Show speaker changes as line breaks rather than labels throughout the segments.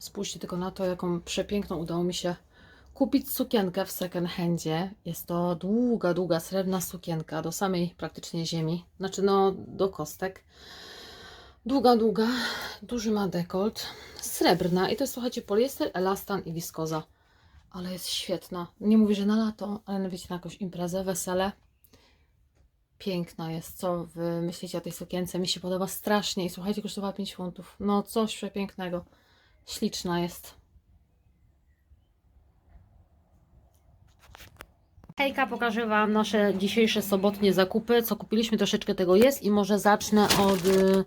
Spójrzcie tylko na to, jaką przepiękną udało mi się kupić sukienkę w second handzie. Jest to długa, długa, srebrna sukienka do samej praktycznie ziemi. Znaczy, no, do kostek. Długa, długa, duży ma dekolt. Srebrna i to jest, słuchajcie, poliester, elastan i wiskoza. Ale jest świetna. Nie mówię, że na lato, ale wiecie, na jakąś imprezę, wesele. Piękna jest. Co wy myślicie o tej sukience? Mi się podoba strasznie i słuchajcie, kosztowała 5 funtów. No, coś przepięknego. Śliczna jest. Hejka, pokażę Wam nasze dzisiejsze sobotnie zakupy. Co kupiliśmy, troszeczkę tego jest i może zacznę od y,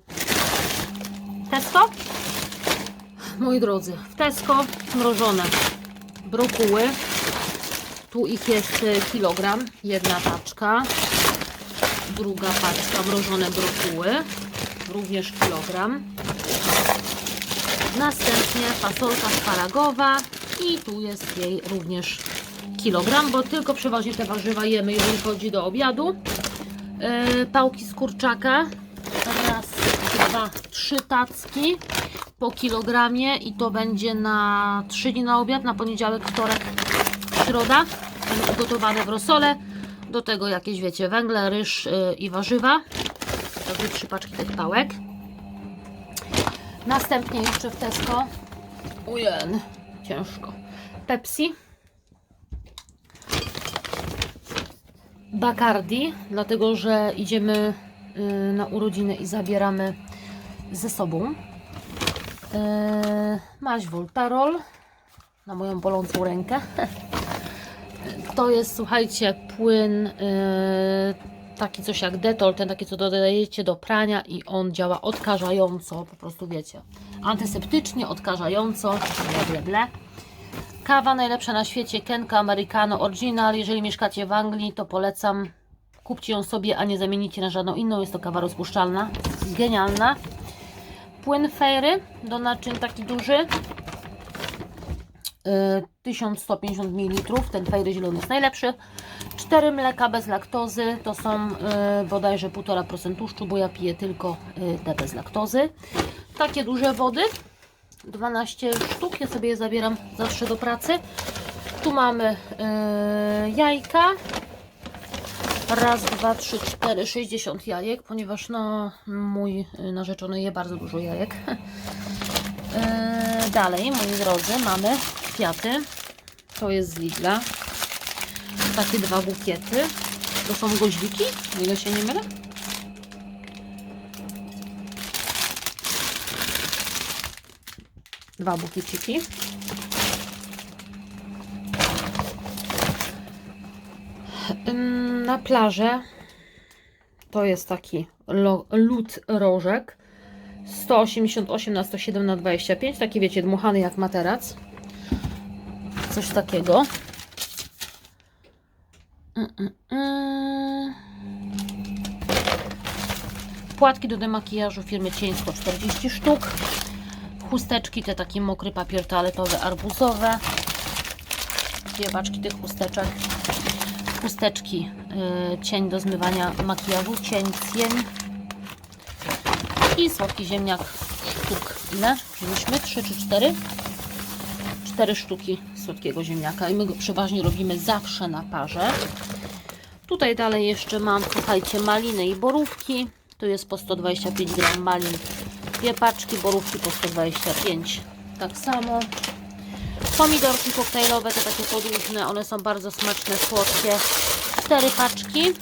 Tesco. Moi drodzy, w Tesco mrożone brokuły. Tu ich jest y, kilogram, jedna paczka. Druga paczka mrożone brokuły, również kilogram. Następnie fasolka szparagowa i tu jest jej również kilogram, bo tylko przeważnie te warzywa jemy, jeżeli chodzi do obiadu. Yy, pałki z kurczaka, raz, dwa, trzy tacki po kilogramie i to będzie na 3 dni na obiad, na poniedziałek, wtorek, środa. Ugotowane w rosole. Do tego jakieś, wiecie, węgle, ryż yy, i warzywa. Także trzy paczki tych pałek. Następnie jeszcze w Tesco. Ujen, ciężko. Pepsi. Bacardi, dlatego że idziemy y, na urodziny i zabieramy ze sobą. Y, Maś Voltarol na moją bolącą rękę. To jest, słuchajcie, płyn y, taki coś jak detol, ten taki co dodajecie do prania i on działa odkażająco, po prostu wiecie, antyseptycznie, odkażająco, ble, ble, ble. Kawa najlepsza na świecie, Kenka Americano Original. Jeżeli mieszkacie w Anglii, to polecam. Kupcie ją sobie, a nie zamienicie na żadną inną. Jest to kawa rozpuszczalna. Genialna. Płyn Fairy do naczyń taki duży. Yy, 1150 ml. Ten Fairy zielony jest najlepszy. 4 mleka bez laktozy. To są yy, bodajże 1,5% tłuszczu, bo ja piję tylko yy, te bez laktozy. Takie duże wody. 12 sztuk, ja sobie je zabieram zawsze do pracy. Tu mamy yy, jajka. Raz, dwa, trzy, cztery, 60 jajek, ponieważ no, mój y, narzeczony je bardzo dużo jajek. Yy, dalej, moi drodzy, mamy kwiaty. To jest z Lidla. Takie dwa bukiety. To są goździki, ile się nie mylę. Dwa bukieciki. Na plażę to jest taki lód rożek 188 na 107 na 25 taki wiecie dmuchany jak materac coś takiego. Płatki do demakijażu firmy Cień 140 sztuk. Chusteczki, te taki mokry papier toaletowy arbuzowe. Dwie paczki tych chusteczek. Chusteczki y, cień do zmywania makijażu cień cień i słodki ziemniak sztuk. Ile? wzięliśmy? 3 czy 4? 4 sztuki słodkiego ziemniaka i my go przeważnie robimy zawsze na parze. Tutaj dalej jeszcze mam słuchajcie maliny i borówki. Tu jest po 125 gram malin. Dwie paczki, borówki po 125 tak samo. Pomidorki koktajlowe, te takie podłużne, one są bardzo smaczne, słodkie. Cztery paczki.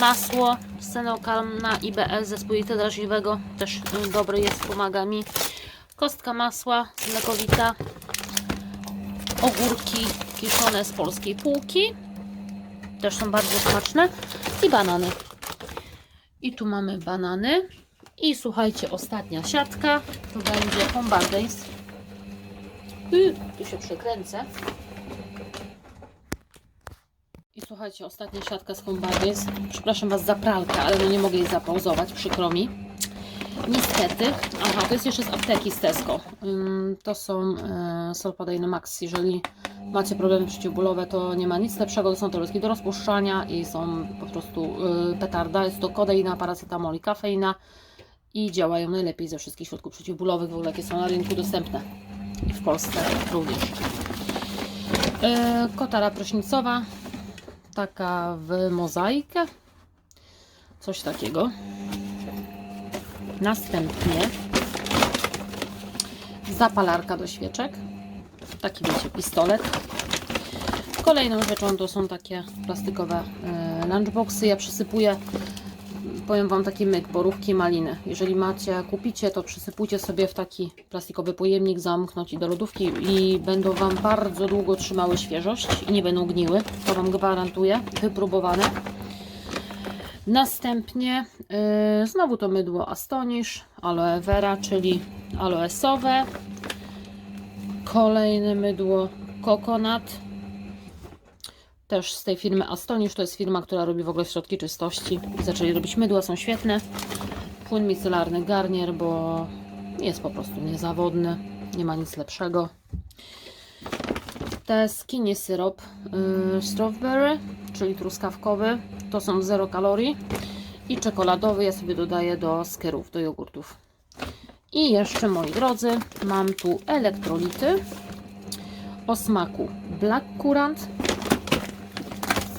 Masło Senokalm na IBS zespół jelita drażliwego. Też y, dobry jest, pomaga mi. Kostka masła mlekowita ogórki kiszone z polskiej półki też są bardzo smaczne i banany i tu mamy banany i słuchajcie, ostatnia siatka to będzie Hombardays. Y, Tu się przekręcę. I słuchajcie, ostatnia siatka z Hombardays. Przepraszam Was za pralkę, ale no nie mogę jej zapauzować, przykro mi. Niestety. Aha, to jest jeszcze z apteki z Tesco. To są e, Solpadeino Max. Jeżeli macie problemy przeciwbólowe, to nie ma nic lepszego. To są tabletki do rozpuszczania i są po prostu y, petarda. Jest to kodeina, paracetamol i kafeina i działają najlepiej ze wszystkich środków przeciwbólowych, w ogóle jakie są na rynku dostępne. I w Polsce również. E, kotara prysznicowa, taka w mozaikę. Coś takiego. Następnie zapalarka do świeczek. Taki wiecie, pistolet. Kolejną rzeczą to są takie plastikowe e, lunchboxy. Ja przysypuję, powiem Wam taki myk, borówki, maliny. Jeżeli macie, kupicie, to przysypujcie sobie w taki plastikowy pojemnik, zamknąć i do lodówki i będą Wam bardzo długo trzymały świeżość i nie będą gniły. To Wam gwarantuję, wypróbowane. Następnie yy, znowu to mydło Astonish, aloe vera, czyli aloesowe. Kolejne mydło Coconut. Też z tej firmy Astonish. To jest firma, która robi w ogóle środki czystości. Zaczęli robić mydła, są świetne. Płyn micelarny Garnier, bo jest po prostu niezawodny. Nie ma nic lepszego. Te skinny syrop yy, strawberry, czyli truskawkowy, to są 0 kalorii. I czekoladowy ja sobie dodaję do skerów, do jogurtów. I jeszcze, moi drodzy, mam tu elektrolity o smaku Black Currant,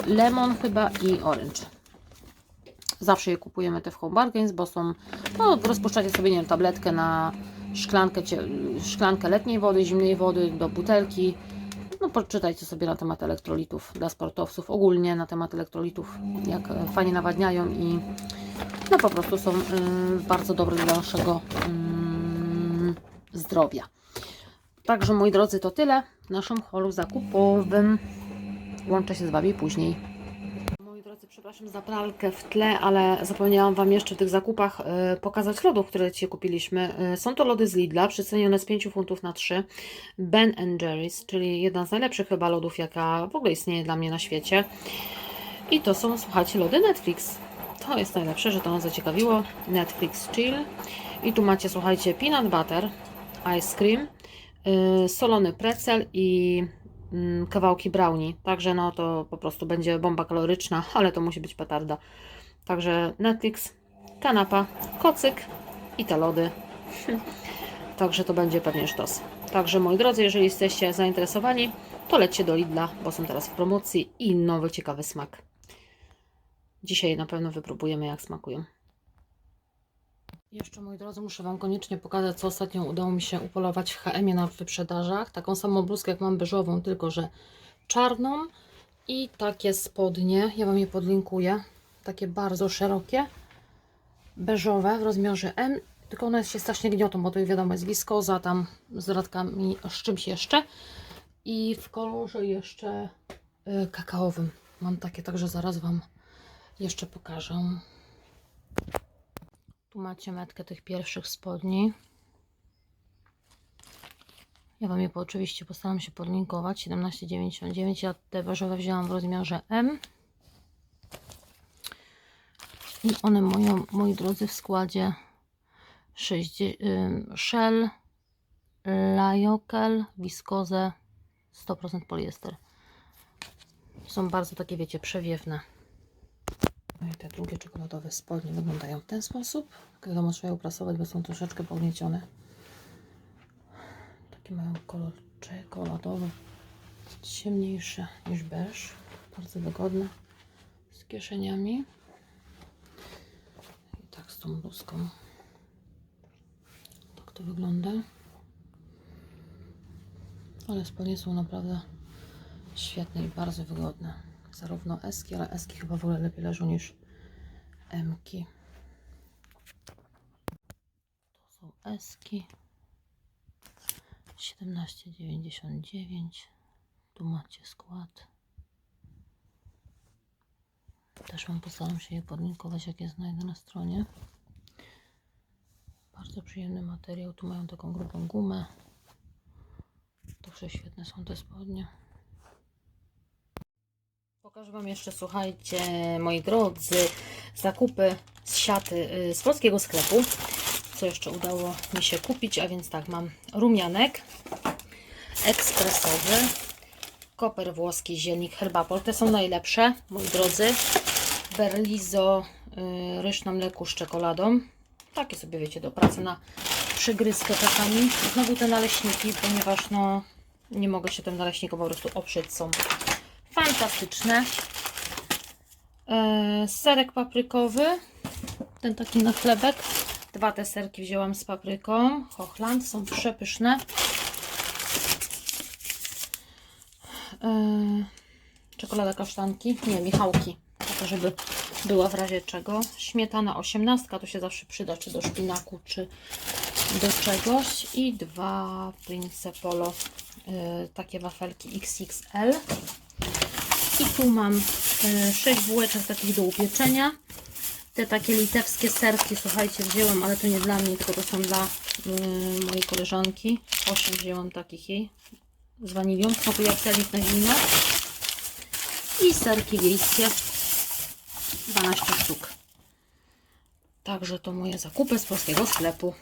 Lemon chyba i Orange. Zawsze je kupujemy te w Home Bargains, bo są, no rozpuszczacie sobie, nie wiem, tabletkę na szklankę, szklankę letniej wody, zimnej wody do butelki. No poczytajcie sobie na temat elektrolitów dla sportowców, ogólnie na temat elektrolitów, jak e, fajnie nawadniają i no po prostu są y, bardzo dobre dla naszego mm, zdrowia. Także moi drodzy, to tyle naszym holu zakupowym. Łączę się z Wami później. Przepraszam za pralkę w tle, ale zapomniałam Wam jeszcze w tych zakupach y, pokazać lodów, które dzisiaj kupiliśmy. Y, są to lody z Lidla, przecenione z 5 funtów na 3. Ben Jerry's, czyli jedna z najlepszych chyba lodów, jaka w ogóle istnieje dla mnie na świecie. I to są, słuchajcie, lody Netflix. To jest najlepsze, że to nas zaciekawiło. Netflix Chill. I tu macie, słuchajcie, peanut butter, ice cream, yy, solony pretzel i kawałki brownie. Także no to po prostu będzie bomba kaloryczna, ale to musi być petarda. Także Netflix, kanapa, kocyk i te lody. Także to będzie pewnie sztos. Także moi drodzy, jeżeli jesteście zainteresowani, to lećcie do Lidla, bo są teraz w promocji i nowy ciekawy smak. Dzisiaj na pewno wypróbujemy, jak smakują. Jeszcze, moi drodzy, muszę Wam koniecznie pokazać, co ostatnio udało mi się upolować w HM na wyprzedażach. Taką samą bluzkę, jak mam beżową, tylko że czarną i takie spodnie. Ja Wam je podlinkuję. Takie bardzo szerokie, beżowe w rozmiarze M. Tylko one się strasznie gniotą, bo to wiadomo jest wiskoza, tam z dodatkami, z czymś jeszcze. I w kolorze jeszcze y, kakaowym. Mam takie, także zaraz Wam jeszcze pokażę. Tu macie metkę tych pierwszych spodni. Ja Wam je po, oczywiście postaram się podlinkować. 17,99. Ja te beżowe wzięłam w rozmiarze M. I one mają, moi drodzy, w składzie 60, ym, shell, lajokel, wiskozę, 100% poliester. Są bardzo takie, wiecie, przewiewne. No te drugie czekoladowe spodnie wyglądają w ten sposób. Wiadomo, trzeba je uprasować, bo są troszeczkę pogniecione. Taki mają kolor czekoladowy, ciemniejszy niż beż. Bardzo wygodne, z kieszeniami. I tak z tą bluzką. Tak to wygląda. Ale spodnie są naprawdę świetne i bardzo wygodne. Zarówno eski, ale eski chyba w ogóle lepiej leżą niż emki. To są eski. 17,99. Tu macie skład. Też Wam postaram się je podlinkować, jak je znajdę na stronie. Bardzo przyjemny materiał. Tu mają taką grubą gumę. Także świetne są te spodnie. Pokażę Wam jeszcze, słuchajcie, moi drodzy, zakupy z siaty, y, z polskiego sklepu. Co jeszcze udało mi się kupić, a więc tak, mam rumianek ekspresowy, koper włoski, zielnik, herbapol. Te są najlepsze, moi drodzy. Berlizo, y, ryż na mleku z czekoladą. takie sobie wiecie do pracy na przygryzkę czasami. Znowu te naleśniki, ponieważ no nie mogę się tym naleśnikom po prostu oprzeć, są fantastyczne. E, serek paprykowy, ten taki na chlebek. Dwa te serki wzięłam z papryką. Hochland, są przepyszne. E, czekolada kasztanki, nie, Michałki, taka żeby była w razie czego. Śmietana 18, to się zawsze przyda, czy do szpinaku, czy do czegoś. I dwa Prince Polo, e, takie wafelki XXL. I tu mam e, 6 bułeczek takich do upieczenia. Te takie litewskie serki, słuchajcie, wzięłam, ale to nie dla mnie, tylko to są dla y, mojej koleżanki. 8 wzięłam takich jej z wanilią, smakuje jak na zimno. I serki wiejskie, 12 sztuk. Także to moje zakupy z polskiego sklepu.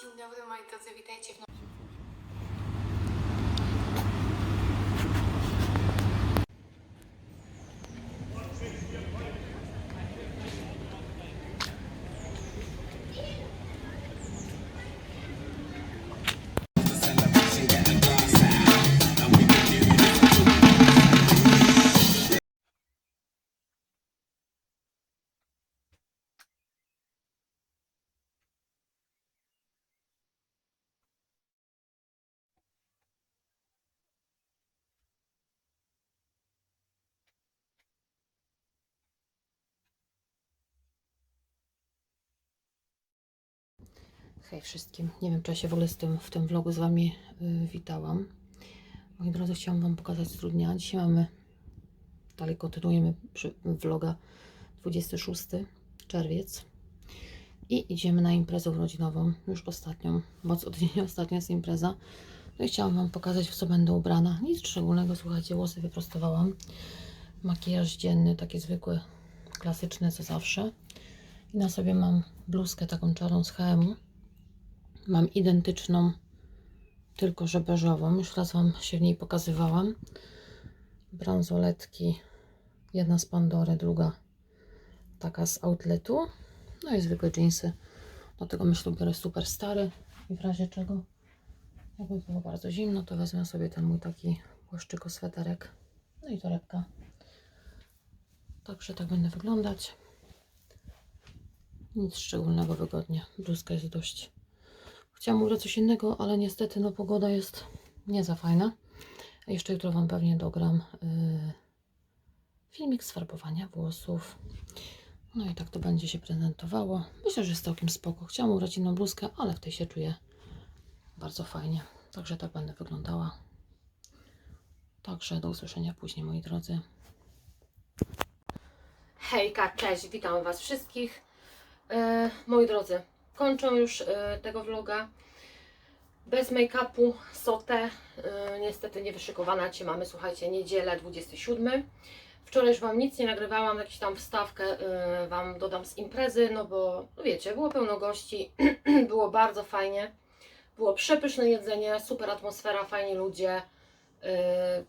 Dzień dobry moi drodzy, witajcie w
Hej wszystkim. Nie wiem, czy ja się w ogóle z tym, w tym vlogu z Wami y, witałam. Moi drodzy, chciałam Wam pokazać z dnia. Dzisiaj mamy, dalej kontynuujemy przy, vloga 26 czerwiec. I idziemy na imprezę urodzinową, już ostatnią, bo co tydzień ostatnia jest impreza. No i chciałam Wam pokazać, w co będę ubrana. Nic szczególnego, słuchajcie, włosy wyprostowałam. Makijaż dzienny, taki zwykły, klasyczny, co zawsze. I na sobie mam bluzkę taką czarną z HM-u. Mam identyczną, tylko że beżową. Już raz Wam się w niej pokazywałam. Bransoletki. Jedna z Pandory, druga taka z outletu. No i zwykłe jeansy. Do tego myślę, biorę super stary. I w razie czego, jakby było bardzo zimno, to wezmę sobie ten mój taki błyszczyko sweterek. No i torebka. Także tak będę wyglądać. Nic szczególnego, wygodnie. Bluzka jest dość Chciałam ubrać coś innego, ale niestety no, pogoda jest nie za fajna. Jeszcze jutro Wam pewnie dogram yy, filmik z farbowania włosów. No i tak to będzie się prezentowało. Myślę, że jest całkiem spoko. Chciałam ubrać inną bluzkę, ale w tej się czuję bardzo fajnie. Także tak będę wyglądała. Także do usłyszenia później, moi drodzy. Hejka, cześć, witam Was wszystkich. E, moi drodzy, kończę już e, tego vloga. Bez make-upu, sotę. E, niestety nie wyszykowana Cię mamy, słuchajcie, niedzielę 27. Wczoraj już Wam nic nie nagrywałam, jakąś tam wstawkę e, Wam dodam z imprezy, no bo no wiecie, było pełno gości, było bardzo fajnie. Było przepyszne jedzenie, super atmosfera, fajni ludzie.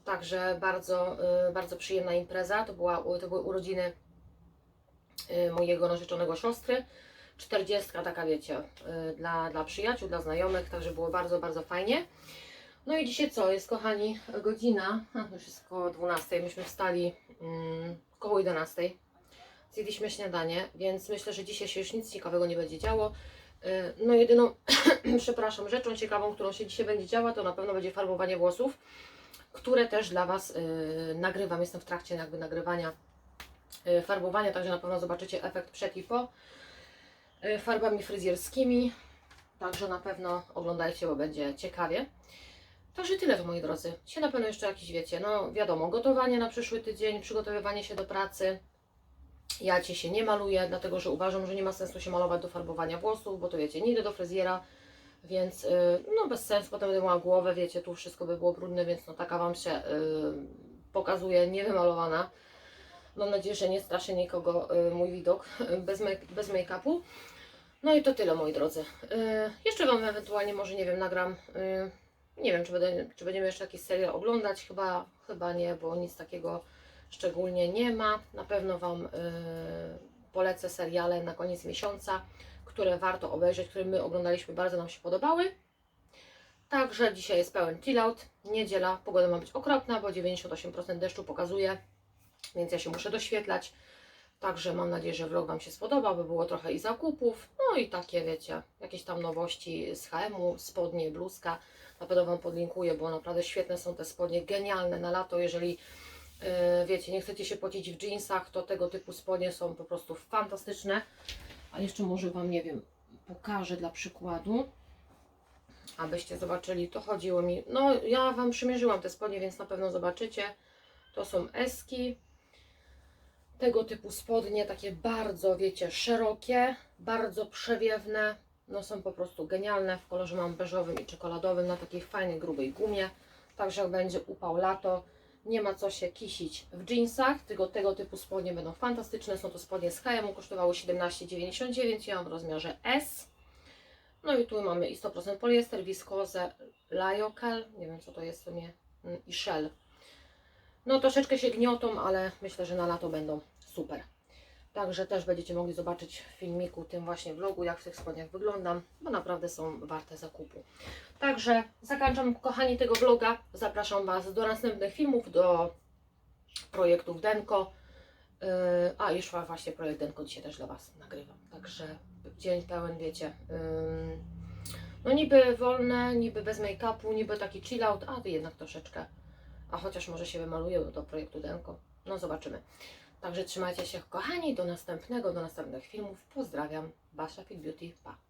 Także bardzo, bardzo przyjemna impreza. To, była, to były urodziny mojego narzeczonego siostry. 40 taka wiecie, y, dla, dla przyjaciół, dla znajomych, także było bardzo, bardzo fajnie. No i dzisiaj co, jest kochani godzina, już jest około 12, myśmy wstali mm, około 11, zjedliśmy śniadanie, więc myślę, że dzisiaj się już nic ciekawego nie będzie działo. Y, No jedyną, przepraszam, rzeczą ciekawą, którą się dzisiaj będzie działa, to na pewno będzie farbowanie włosów, które też dla Was y, nagrywam, jestem w trakcie jakby nagrywania farbowania, także na pewno zobaczycie efekt przed i po farbami fryzjerskimi. Także na pewno oglądajcie, bo będzie ciekawie.
Także tyle moi drodzy. Dzisiaj na pewno jeszcze jakieś wiecie, no wiadomo, gotowanie na przyszły tydzień, przygotowywanie się do pracy. Ja cię się nie maluję, dlatego że uważam, że nie ma sensu się malować do farbowania włosów, bo to wiecie, nie idę do fryzjera, więc y, no bez sensu, potem będę miała głowę, wiecie, tu wszystko by było brudne, więc no taka Wam się y, pokazuje niewymalowana. Mam nadzieję, że nie straszy nikogo y, mój widok bez, make- bez make-upu. No i to tyle, moi drodzy. Y, jeszcze Wam ewentualnie, może nie wiem, nagram. y, nie wiem, czy, będę, czy będziemy jeszcze jakiś serial oglądać. Chyba, chyba nie, bo nic takiego szczególnie nie ma. Na pewno Wam y, polecę seriale na koniec miesiąca, które warto obejrzeć, które my oglądaliśmy, bardzo nam się podobały. Także dzisiaj jest pełen chillout. Niedziela, pogoda ma być okropna, bo 98% deszczu pokazuje, więc ja się muszę doświetlać. Także mam nadzieję, że vlog Wam się spodoba, by było trochę i zakupów, no i takie wiecie, jakieś tam nowości z HM-u, spodnie, bluzka. Na pewno Wam podlinkuję, bo naprawdę świetne są te spodnie, genialne na lato. Jeżeli yy, wiecie, nie chcecie się pocić w jeansach, to tego typu spodnie są po prostu fantastyczne. A jeszcze może Wam, nie wiem, pokażę dla przykładu, abyście zobaczyli, to chodziło mi. No, ja Wam przymierzyłam te spodnie, więc na pewno zobaczycie. To są eski tego typu spodnie, takie bardzo, wiecie, szerokie, bardzo przewiewne. No są po prostu genialne. W kolorze mam beżowym i czekoladowym na takiej fajnej, grubej gumie. Także jak będzie upał lato, nie ma co się kisić w jeansach, tylko tego typu spodnie będą fantastyczne. Są to spodnie z H&M, kosztowały 17,99, ja mam w rozmiarze S. No i tu mamy i 100% poliester, wiskozę, lyocell, nie wiem co to jest sumie, mm, i shell. No troszeczkę się gniotą, ale myślę, że na lato będą super. Także też będziecie mogli zobaczyć w filmiku, tym właśnie vlogu, jak w tych spodniach wyglądam, bo naprawdę są warte zakupu. Także zakończam, kochani, tego vloga. Zapraszam Was do następnych filmów, do projektów Denko. Yy, a, już właśnie projekt Denko dzisiaj też dla Was nagrywam. Także dzień pełen, wiecie, no niby wolne, niby bez make-upu, niby taki chill out, a jednak troszeczkę a chociaż może się wymaluję do projektu Denko. No zobaczymy. Także trzymajcie się kochani, do następnego, do następnych filmów. Pozdrawiam, Basia Fit Beauty, pa!